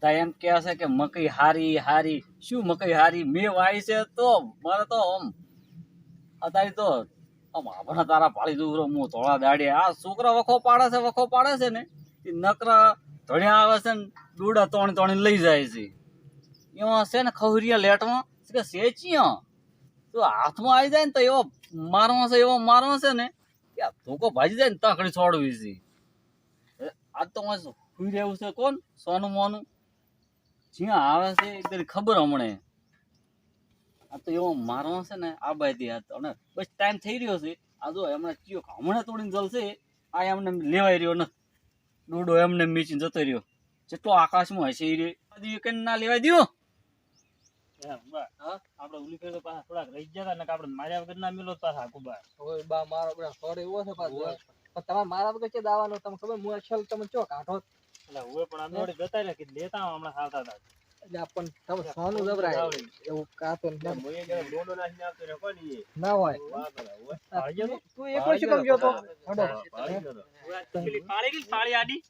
બધા એમ કહે છે કે મકઈ હારી હારી. શું મકઈ હારી? મેં વાય છે તો મારે તો આમ, અત્યારે તો આમ આપણે તારા પાડી દઉં હું ધોળા દાડે આ છોકરા વખો પાડે છે, વખો પાડે છે ને, એ નકરા ધણ્યા આવે છે ને, દોડા તોણી તોણી લઈ જાય છે. એમાં છે ને ખવરિયા લેટમાં કે સેચિયા તો હાથમાં આવી જાય ને તો એવો મારવા છે, એવો મારવા છે ને, કે આ ધોકો ભાજી જાય ને તકડી છોડવી છે. આ તો હું રહેવું છે કોણ? સોનું મોનું. જ્યાં આવે છે ખબર હમણે. આ તો એવો મારવા છે ને આ બાજુ હાથ અને બસ ટાઈમ થઈ રહ્યો છે. આ જો એમણે કયો હમણાં તોડીને જલશે આ એમને લેવાઈ રહ્યો ને ડોડો એમને મીચીને જતો રહ્યો. જેટલો આકાશમાં હશે એ રે કઈ ના લેવાય દ્યો. હા? આપણે ઉલી ફેર પાછા થોડાક રહી ગયા હતા ને આપણે માર્યા વગર ના મિલો તો પાછા આખું બાર ઓય બા મારો બધા સોડ એવો છે પાછો. તમારે મારા વગર છે દાવાનો? તમને ખબર હું અસલ તમે ચો કાઢો? એટલે હવે પણ અમે વળી જતા રહ્યા કે લેતા હમણાં ખાતા હતા. એટલે આપણને તમે સોનું જબરાય એવું કાતો ને ના હોય. આવી ગયો તો? તું એકલો શું કામ ગયો તો? હડો. પેલી પાળી ગઈ પાળી આડી?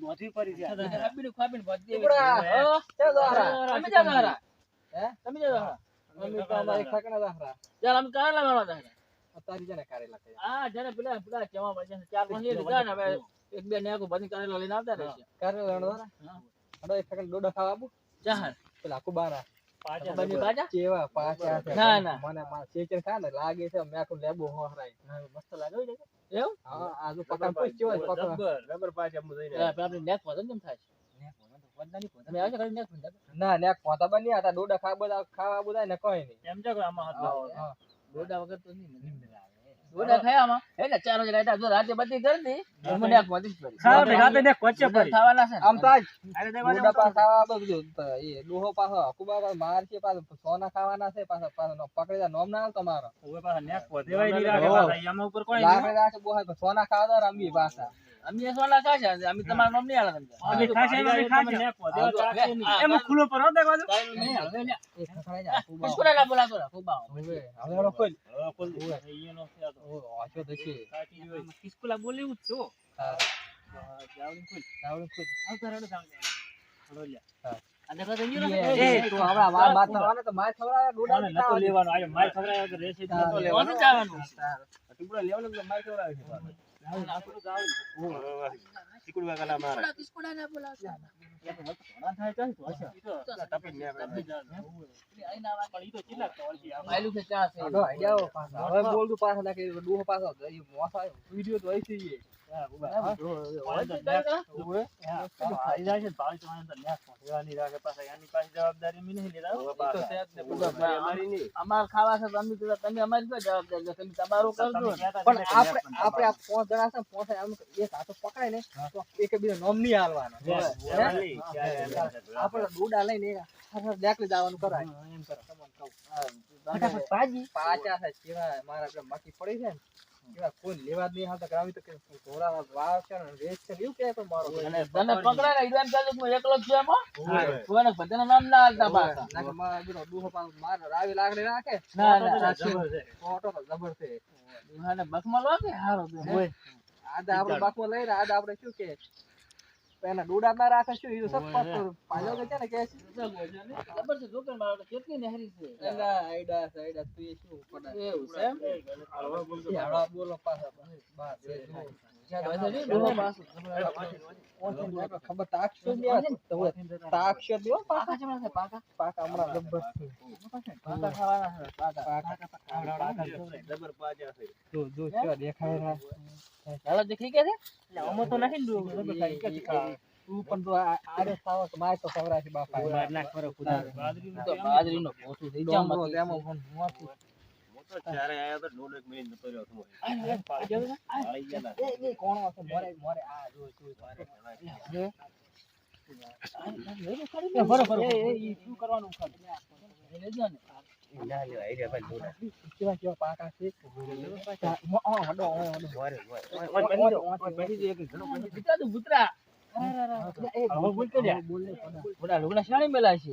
બોધી પડી છે. ટુકડા ચા દારા તમે જા દારા. હે? તમે જા દારા. તો અમારે ખાકણા દારા ચાલ અમે કારેલા વાળા દારા. તારી જને કારેલા હા જ્યારે પેલા પેલા કેવા પડશે ચાર પાંચ લીધા ને હવે એક બે નેકો બધી કરેલો લઈને આવતા રહેશે. કારેલા દારા હડો એક ખાકણ ડોડા ખાવા આબુ ચાર પેલા આખું બારા પાછા. બની પાછા? કેવા પાછા ના, ના. મને માર ચેચર ખા ને લાગે છે મેં આખું લેબુ હોહરાય મસ્ત લાગે હો દેખો. એવું? હા. પકડ પૂછ કેવો આપણે નેક વધન કેમ થાય નેક. ના ને બની હતા ડોડા ખાવા બધા ખાવા બધા ને કોઈ નહીં. એમ છે કે આમાં હાથ લાવો. હા. ડોડા વગર તો નહીં મને ડોડા ખાયા એટલે ચાર વાગે રાઈટ જો રાતે બધી કરી મને એક મધી જ પડી ખાવા ભેગા ને કોચે પડી ખાવાના છે આમ તો આજ અરે દેવા બધું એ ડોહો હકુબા માર કે પાછો સોના ખાવાના છે પાછો પાછો નો પકડી નોમ ના આવે તમારો નેક વધેવાય રાખે. ઉપર કોઈ રાખે સોના ખાવા દો રમી પાછા. અમે એ સોના ખાશે અમે તમારું નામ નહીં આલે તમને ખાશે એમાં ખાશે. એમાં ખુલ્લો પર હો દેવા દો. કાંઈ નહીં હવે લે. એ ખખડાઈ જાય હકુબા પુષ્કુલા ના બોલાતો રા, ખૂબ આવો. હવે હવે એનો ખોલ હવે ખુલ. છે તો. ઓ આશો તો છે કાચી હોય. ખિસકોલા બોલી જ છો. હા જાવડીને ખુલ. આવડે ખોલ આવતા રહેલો સામે. હા. આ તો અહીંયાનો એ છે. એ, તું હવે માર માર થવાને તો માર થવાના ડોડા મારે નહીં લેવાનો. આયો માર ખવડાવ્યો તો રહેશે જ નતો હા, જવાનું? ટુકડા લેવાનો એટલે માર છે પાછો. આપણું જાવું. અમાર ખાવા છે તો અમે તમે અમારી શું જવાબદારી? તમે તમારું કરજો તમે પણ આપણે આપણે પાંચ જણા છે પાંચ એક હાથો પકડાય ને તો એક બીજો નોમ નહીં હાલવાનો આપણે ડોડા લઈને દેખલી જવાનું કરાય એમ કરો. ફટાફટ પાજી પાચા છે કેવા મારા આપણે માટી પડી છે ને કેવા કોઈ લેવા જ નહીં આવતા કે તો કે ઘોડા વાવ છે ને રેસ છે એવું કહે તો મારો અને તને પકડાય ને, ઈડો એમ હું એકલો જ છું એમાં? ઓય. બધાના નામ ના હાલતા પાછા. ના કે મારા ડૂહો પાછો માર રાવી લાગડી રાખે ના, ના. જબર છે. ફોટો તો જબર છે ડોહાને બખમાં લો કે હારો તો. હોય. આદા આપણે બાકમાં લઈ રહ્યા આદા આપણે શું કે પેલા ડોડા ના રાખે શું એ સબ પાછો કે છે? ને કે ખબર છે જોકે મારો કેટલી નહેરી છે? એલા આઈડા છે આઈડા તું એ શું પડા એવું છે એમ? બોલો પાછા બસ એ ને. તો ને પણ તો આરે સાવો માય તો ખવડાવશે બાપા. બાર લાખ ફરો ખુદા. બાજરીનું તો તો એમ બાજરીનો પોતું થઈ જો જાય મરો મત. તેમાં પણ મોતું. એ એ કોણ હશે? મોરે મોરે આ જો જો જો. ફરો, ફરો. એ, એ, ઈ શું કરવાનું ઉખાડ? એ લેજો ને. કેવા કેવા પાકા છે. ઓ, ઓ, હડો, ઓ, હડો. ઓ, ઓ, ઓ, બેસી જાય કે ઘણો બેસી ભૂતરા તું ભૂતરા. હવે બોલ કે લ્યા. બોલ ને, બોલ ને. ઓલા લુગડા શાણી મેલા છે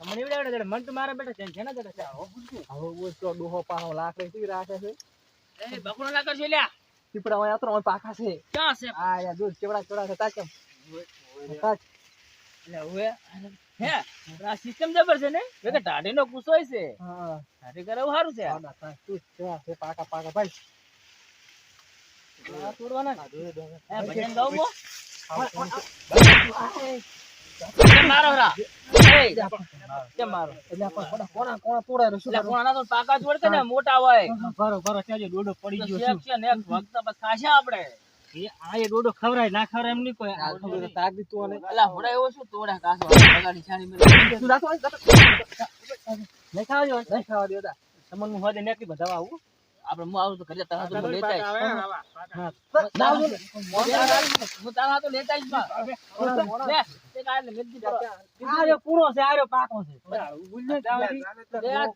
તમને એવડે એવડે જડે. મન તો મારા બેટા છે ને જડે છે. પૂછજો. હવે તો ડોહો પાહો લાકડી થી રાખે છે? એ બકરો ના કરશો લ્યા. પીપળા વાળા ત્રણ પાખા છે. ક્યાં છે? આ યાર દૂધ કેવડા કેવડા છે તાજ કેમ એટલે હવે હે આ સિસ્ટમ જબર છે ને? કે ટાઢીનો કુસો હોય છે. હા. ટાઢી કરે એવું સારું છે. આ. ના તું કેવા છે પાકા પાકા ભાઈ. આ તોડવાના ને. હે, ભજન ગાવું મારો હરા? મોટા હોય. પડી ગયો આ એ ડોડો ખવરાય ના ખવરાય એમ નહીં કોઈ. આ ખબર છે, તાગ અને અલા હોડા એવો શું તોડે કાસો બગાડી છાણી મેલી. તું રાખો નહીં ખાવા દેવા નહીં ખાવા દેવા તમને હું હોદે નેકલી બતાવવા આવું. આપણે હું આવું તો ઘરે તારા તો લેતા ના. હું તારા તો લેતા જ બા. લે, તે કાઢ લે, મેલજી આ રહ્યો પૂરો છે આ રહ્યો પાકો છે? બધા બધા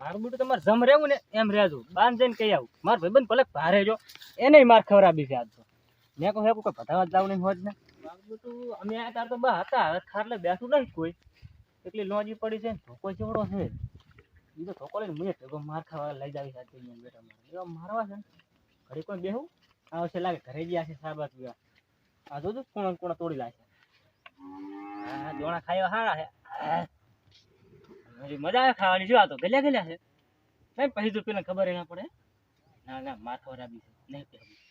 મારું બેટું તમારે જમ રહેવું ને એમ રહેજો. બાન જઈને કહી આવું. માર ભાઈબંધ પલક ભારે જો એને માર ખવડાવી છે આજ તો. મેં કહું, હે, કોઈ બધાવા જાવ નહીં હોજ ને? અમે આ તાર તો બા હતા ખાટલે બેઠું નહીં કોઈ. એટલી લોજી પડી છે ને, ધોકો ચેવડો છે. એ તો ધોકો લઈને મને ભેગો માર ખાવા લઈ જાવી સાથે અહીંયા બેટા મારે. એવા મારવા છે ને. ઘડી કોઈ બેહું? આવશે લાગે ઘરે ગયા છે સાબા પીવા આ જોજો કોણ કોણ તોડી લાગે હા દોણા ખાવા હારા છે. મજા આવે ખાવાની, જો આ તો ગલ્યા ગલ્યા છે. કઈ પછી તો પેલા ખબર એના પડે. ના ના, માથો રાબી છે. નહીં, પહેરવું.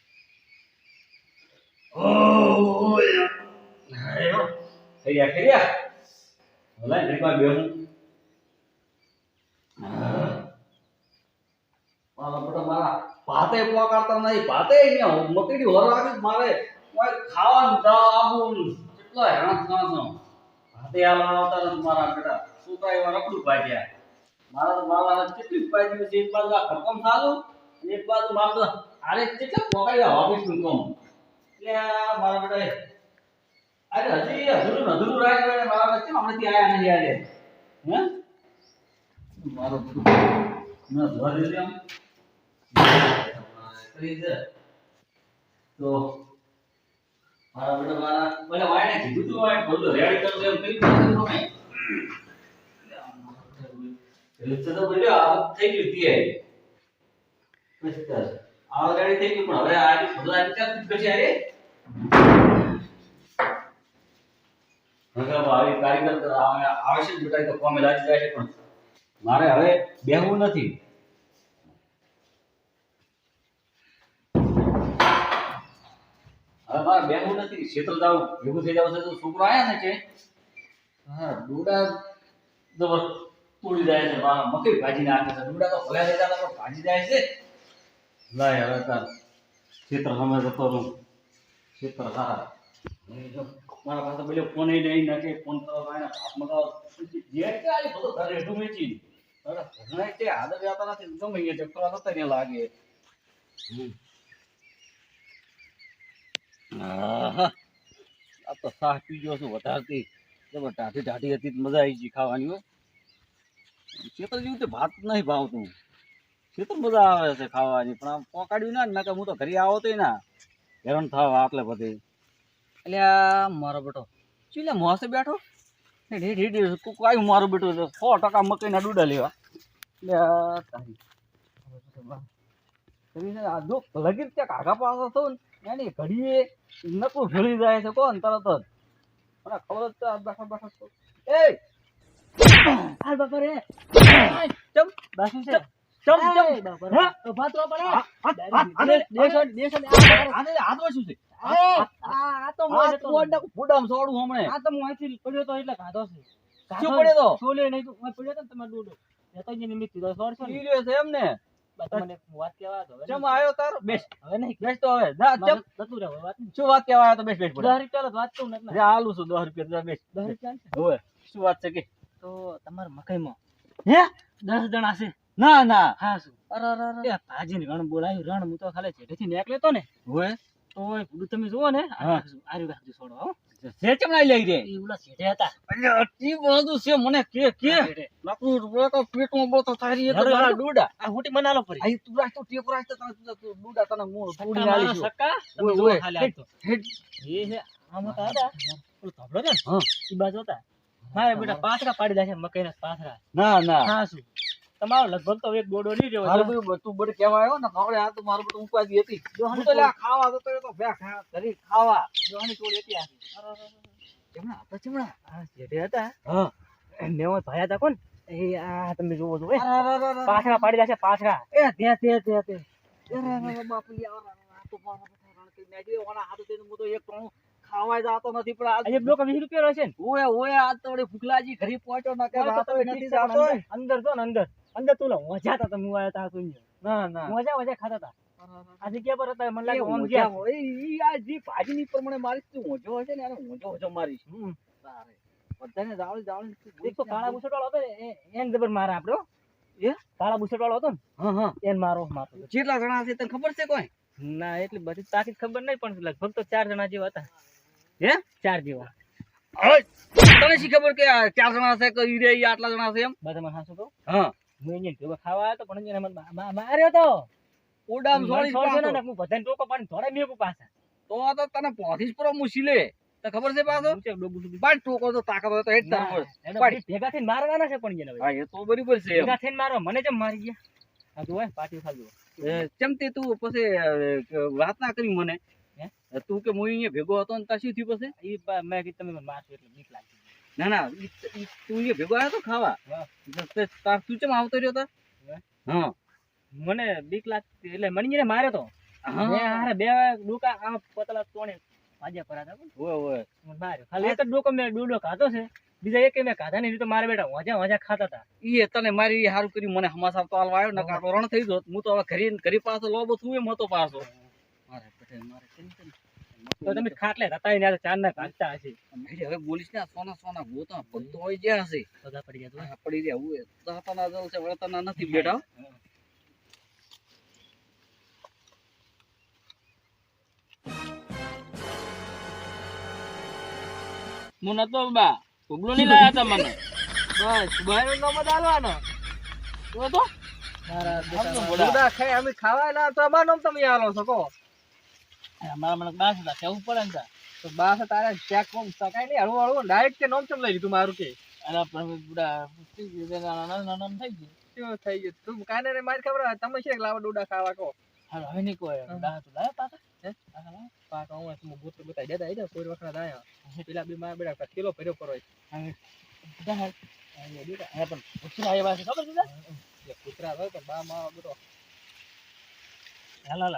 મારા બેટા મારા ભાતે પોકારતા નહીં ભાતે અહીંયા મકડી હોર મારે ખાવાનું દાબું કેટલો હેરાન ભાતે આવા આવતા નથી મારા બેટા છોકરા એવા રખડું પાડ્યા મારા તો મારા કેટલી પાડ્યું છે, એક બાજુ આ ખરકમ એક બાજુ મારે તો આરે કેટલા પોકાડ્યા ઓફિસનું કામ હજી અધૂરું અધૂરું દે. તો મારા બેટા મારા, પેલા વાયને તું વાય બધું રેડી તો તો બોલ્યો આ થઈ ગયું તી મસ્ત આ રેડી થઈ ગયું પણ હવે આ બધું આ વિચાર પછી અરે? નકર આવી કારીગર તો આવે આવે છે જ બેટા તો કોમે લાગી જાય છે, પણ મારે હવે બેહવું નથી. હવે મારે બેહવું નથી, શીતલ જાવ ભેગું થઈ જાવ છે તો છોકરો આયા ને છે હા ડોડા જબર તોડી જાય છે મકઈ ભાજી નાખે છે ડોડા તો ભલે થઈ જતા પણ ભાજી જાય છે. લાય હવે તાર ક્ષેત્ર સામે જતો રહું ક્ષેત્ર સારા મારા પાસે પેલો ફોન એ નહીં નાખે ફોન કરવા માં હાથ મગાવો જે કે આ બધું ઘરે એટલું અરે ઘણા કે આદત જતા નથી ગમે એ ચક્કર થતા ને લાગે. આહા. આ તો સાહ પી ગયો છું વધારતી જબર ટાઢી ટાઢી હતી મજા આવી ગઈ ખાવાની હો ચેતર જેવું તે ભાત નહીં ભાવતું શેતર મજા આવે છે ખાવાની, પણ આમ પોકાડ્યું ના નકર હું તો ઘરે આવો તો ના. હેરાન થાવ આટલે બધી. એટલે મારો બેટો. ચીલે મોસે બેઠો? આવ્યું મારો બેટો સો ટકા મકઈના ડૂડા લેવા. એટલે લગીર ત્યાં કાકા પાસે થયું ને ઘડીએ નકું ભૂલી જાય છે, કોણ? તરત જ. મને ખબર જ બેઠા બેઠા એ! હાલ બાપા રે. ચમ, બાસુ છે. ચમ ચમ? ઊભા તો પડે. દેશો દેશો. આને હાથ શું છે આ તો મોય તો જતો. ફોડ સોડું હમણે આ તો મોયથી પડ્યો તો એટલે ખાધો છે શું પડ્યો તો? છોલે નહીં તો મોય પડ્યો તો તમારે એ જતો જ નિમિત્ત કીધો, સોળ છે ને. છે એમ ને બા તમને એક વાત દો હવે ચમ. આવ્યો તારો બેસ હવે નહીં બેસ તો હવે ના ચમ જતું રહેવું, વાત શું વાત આવ્યો તો બેસ બેસ દસ પડે રૂપિયા વાત કહું નથી. આલું છું દસ રૂપિયા જા બેસ દસ રૂપિયા છે? હવે શું વાત છે કે તો તમારા મકાઈમાં હે દસ જણા છે ના ના. હા શું? અરે અરે ભાજીને રણ બોલાયું રણ હું તો ખાલી જેઠેથી નીકળ્યો તો ને. હોય? તો ભૂડું તમે જુઓ ને આ. રાખજો, છોડો હો. છે લઈ રે? એ ઓલા જેઠે હતા. એટલે અતિ બધું છે મને કે કે. હા, જેઠે. તો પેટમાં બોલો તો તારી એ તો મારા ડૂડા. આ હુંટી બનાલો ફરી આઈ તું રાખ તો ટેપ રાખ તો તને તું- તું ડૂડા તને હું સક્કા તોડી મારો સક્કા, તમે જુઓ ખાલી આ તો. એ છે, આમાં તો હતા. પેલો ધોબળો ને, હા. ઈ બાજુ હતા. મારે બેટા પાથરા પાડી દે છે મકાઈના પાથરા. ના ના. હા શું? તમારો લગભગ તો એક દોડો નહીં રહ્યો મારું બધું બધું બડ કહેવા આવ્યો ને ખાવડે આ તો મારું બધું ઉપાધિ હતી. હું તો લ્યા ખાવા તો તો બે ખા કરી ખાવા. દોહાની ટોળી હતી આખી. ચમડા હતા ચમડા આ જેઠે હતા. હા. મેં હું ભાયા હતા કોણ? એ આ તમે જોવો જો પાથરા પાડી દે પાછરા એ તે તે તે તે બાપુ આ તો મારા બધા રણ કરી ઓના હાથ તેનું મુ તો એક ટણું જાતો નથી પણ આજે બ્લોક વીસ રૂપિયા છે ને? ઓય ઓય આ તો ભૂખલાજી ઘરે પહોંચ્યો ના કે નથી જાતો અંદર જો ને અંદર. અંદર તું લો મજા હતા તમે આયા તા તું ના ના. મજા મજા ખાતા હતા આ જગ્યા પર હતા મને લાગે ઓમ ગયા. હોય, ઈ આ જે ભાજીની પ્રમાણે મારી તું ઊંઝો હશે ને એને ઊંઝો ઊંઝો મારીશ. તારે. બધાને જાવળી જાવળી એક તો કાળા બુસટ વાળો હતો એને જબર મારા આપડો એ? કાળા બુસટ વાળો હતો ને હા હા. એને મારો મારો કેટલા જણા છે તને ખબર છે કોઈ? ના એટલી બધી તાકીદ ખબર નહીં પણ લગભગ તો ચાર જણા જેવા હતા. હે? ચાર જેવા. તને શી ખબર કે ચાર જણા છે કે રે આટલા જણા છે એમ? બધા મને હાસુ કહું? હા. હું ભેગો ખાવા તો પણ એને મા- મા- માર્યો તો. ઉડામ ને પાછો. ને હું બધાને ટોકો પણ ધોળે મેકું પાછા. તો તો તને પોથી જ પૂરો મુસીલે તો ખબર છે પાછો? ડોબું. ટોકો તો તાકાત હોય તો હેડ તાર. એને. ભેગા થઈને મારવાના છે પણ એને હા એ તો બરાબર છે ભેગા થઈને મારવા મને જેમ મારી ગયા? આ તો હોય પાટી ખાજો એ ચમ તે તું પછી વાત ના કરી મને. તું કે હું અહીંયા ભેગો હતો ને તા શું થયું પછી? એ મેં કીધું તમે મારશો એટલે બીક લાગી. ના ના તું એ ભેગો આવ્યો તો ખાવા. તાર તું ચમ આવતો રહ્યો તા? હા? મને બીક લાગતી એટલે મને એને માર્યો તો. હારે બે ડોકા આ પતલા તોણે ભાજ્યા પરાતા ઓય ઓય. માર્યો. ખાલી એક ડોકો મેં ડોડો ખાધો છે. બીજા એક મેં ખાધા નહીં તો મારે બેટા વાજા વાંજા ખાતા હતા. ઈ તને મારી સારું કર્યું મને હમાસા તો હાલવા આવ્યો નકાર તો રણ થઈ ગયો. હું તો હવે ઘરે ઘરે પાછો લોબો છું એમ હતો પાછો. મારે પટેલ મારે કેમ? તો તમે ખાટલે હતા ને ચાર ના કાઢતા હશે. હવે બોલીશ ને સોના સોના ગોતા પગ તો હોય જ્યાં હશે. બધા પડી ગયા તો. પડી રહ્યા હું દાતાના જલ છે વળતાના નથી બેટા હું નતો બા ઉગલો નહીં લાયા તા મને. બસ બહેરો નો મત આલવાનો. તો તો મારા બેટા બોલા. અમે ખાવા તમે આલો છો કહો. મારા મને બાસ હતા કેવું પડે ને તો બાસ તારે ચેક કોમ સકાય નહીં હળવું હળવું ડાયરેક્ટ કે નામ ચમ લઈ લીધું મારું કે. અરે પણ બુડા નાના નાના થઈ ગયું. થઈ ગયું? તું કાને રે મારી ખબર તમે છે લાવો ડૂડા ખાવા કહો. હાલો હવે નહીં કોઈ ડાહ તો હે? હું હું ગોત્ર બતાઈ દેતા કોઈ વખત આયા. પેલા બી મારા બેટા કિલો ભર્યો કરો. અહીંયા પણ પૂછીને આવ્યા છે ખબર છે કૂતરા હોય તો બા માં બધો. હાલ હાલ.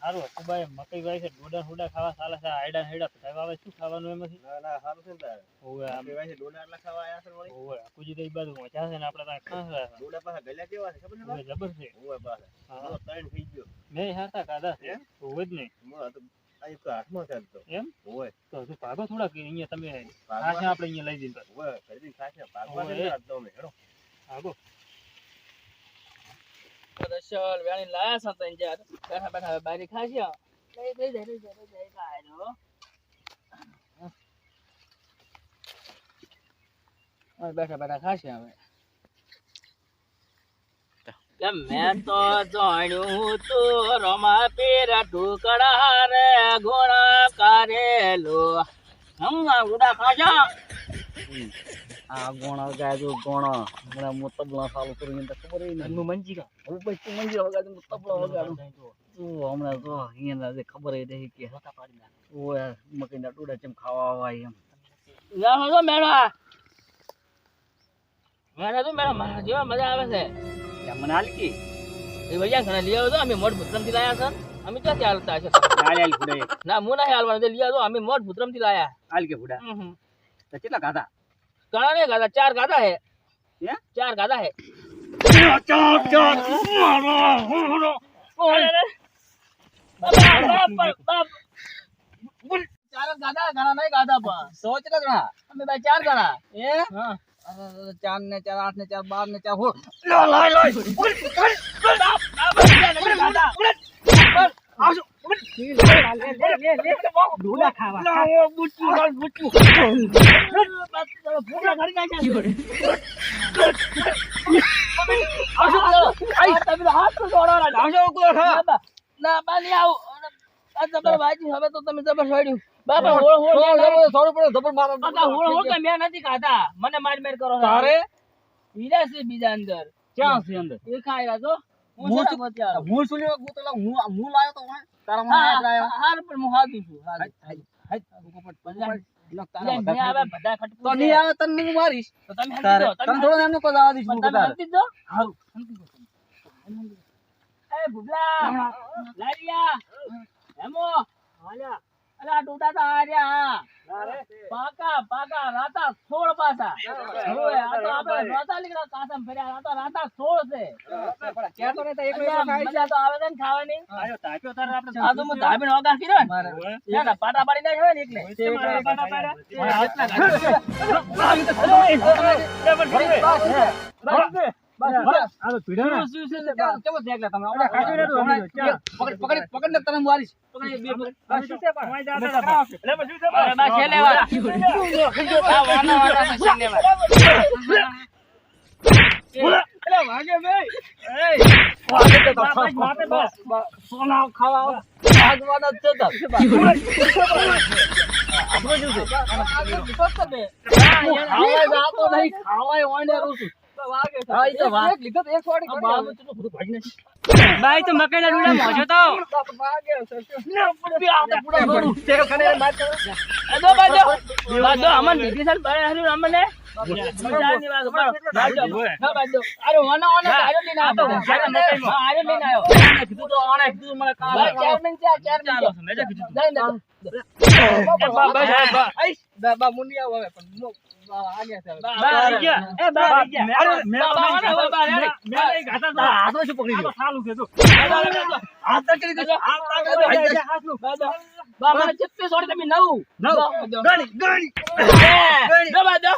હારું હતું ભાઈ મકઈ વાય છે ડોડા ડોડા ખાવા સાલા છે આયડા હેડા બધા વાવે શું ખાવાનું એમાંથી? ના ના સારું છે ને તારે. ઓવે આપણી પાસે ડોડા એટલા ખાવા આયા છે વળી? ઓવે કુજી તો ઈ બાજુ પહોંચ્યા છે ને આપણે ત્યાં ખાસ છે. ડોડા પાસે ગલ્યા કેવા છે ખબર છે જબર છે. ઓવે પાસે હા. ત્રણ થઈ ગયો. મે હાતા કાદા છે ઓવે જ નહીં. મોં તો આ તો હાથમાં છે એમ? ઓય તો હજુ ભાગો કે અહીંયા તમે છે આપણે અહીંયા લઈ જઈને. ઓય ખરીદી ખાશે ભાગવા ઓય. દે ને અમે હેડો. ભાગો. રસલ વેણી લાયા છે તઈ જા બેઠા બેઠા બારી ખાશે લઈ લઈ જાય લઈ જાય કાઢો હવે બેઠા બેઠા ખાશે હવે. કે મેં તો જાણ્યું તું રમા પીર ટુકડા રે ગુણ કરેલો હમ ઉડા ખાશા આ ગોણા ગાજો ગોણા. મને હું તબલા કરું તો ખબર નહીં. ઘરનું મંજી કા? હું પછી મંજી વગાડું હું તબલા વગાડું તું હમણાં તો અહીંયા જે ખબર ય નહીં કે હતા પાડી. ઓય ચમ ખાવા આવાય એમ. હો મેળા. મેળા તો મેળા મારા જેવા મજા આવે છે. મને હાલકી એ ભૈયા ઘણા લઈ આવજો અમે મોટ ભૂતરમથી લાયા છે. અમે ક્યાંથી હાલતા છે ના હું નહીં હાલવાનું લઈ અમે મોટ ભૂતરમથી લાયા. હાલ કે ફુડા હમ. તો કેટલા ખાધા ઘણા નહીં ગાધા ચાર ગાધા હે હે? ચાર ગાધા હે ચાર જ ગાધા ઘણા નહીં ગાધા પણ સો કેટલા જણા અમે ભાઈ ચાર જણા એ હા અરે, ચાર ને ચાર આઠ ને ચાર બાર ને ચાર સોળ ડોલા ખાવા ના બા આવું જબર વાજી હવે તો તમે જબર છોડ્યું બાપા હોળ હોળ સોળ પડે, જબર મારો. કાકા હોળ હોળ કે મેં નથી ખાધા મને માર માર કરો. તારે હીરા છે બીજા અંદર ક્યાં છે અંદર એ ખાઈ રાજો હું હું છે શું- હું હું હું લાયો તો તારા મને. હાર પણ હું હાથું છું હાય, હાય. બધા- લો, એટલે તારા મેં બધા હવે બધા ખટપું તો છે. નહીં આવે તને હું મારીશ તો તમે સમજી તારે દો, તને તમે થોડો એમનો કોઈ જવા દઈશ પણ હું તમે તારે. સમજી દો. એ ભૂપલા, લારિયા, હેમો, અલા આ ડોડા તો આર્યા પાકા પાકા રાતા સોળ પાસા હવે આ તો આપણે રાતા લીકડા કાસમ ફર્યા આ તો રાતા સોળ છે. ક્યાં તો નહીં ખાય મજા તો આવે છે ને ખાવાની. આયો તાપ્યો તાર આપણે આ તો હું ધાબીને વગા કર્યો ને. ના, પાટા પાડી નાખ્યો ને એટલે પાટા. પાડ્યા. બસ, બસ. આ તો પીડા ને. શું છે કેમ કેવો છે તમે? પકડ- પકડ- પકડ તમે મારીશ. ખાવાય ખાવાય. રહું છું. હા, ઈ તો મકાઈ ના બાબુ ડૂડા મોજો તો બાજુ બાજુ અમન દીધી છે ને બારે હરી અમને? મજાની વાત કરો બાજુ ના બાજુ અરે વાના વાના આયો લઈને આવ્યો હા આયો લઈને આવ્યો આને કીધું તો આને કીધું મને કાલ. ભાઈ ચેરમેન છે ચેરમેન છે. જઈ દે આઈશ. બા- બા મુનિયા આવે પણ મો- બા આગે છે હવે. બા આવી ગયા એ બા આવી ગયા અરે, મેં બા, બા, બા, બા, મેં બા, મેં નહીં ગાતા તો આ હાથમાં શું પકડી આ તો ગયો? સાલું છે તો હાથ તો કરી દીધો. બા મને ચિત્તે છોડી તમે નવું. ગણી, ગણી. દો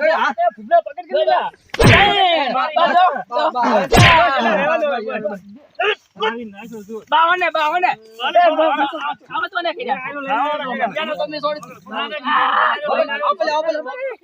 એ ફૂગલા પકડી દો દીધા. બાવન ને બાવન ને આવત મને કે જાનો તમે છોડી ઓપલે ઓપલે મારી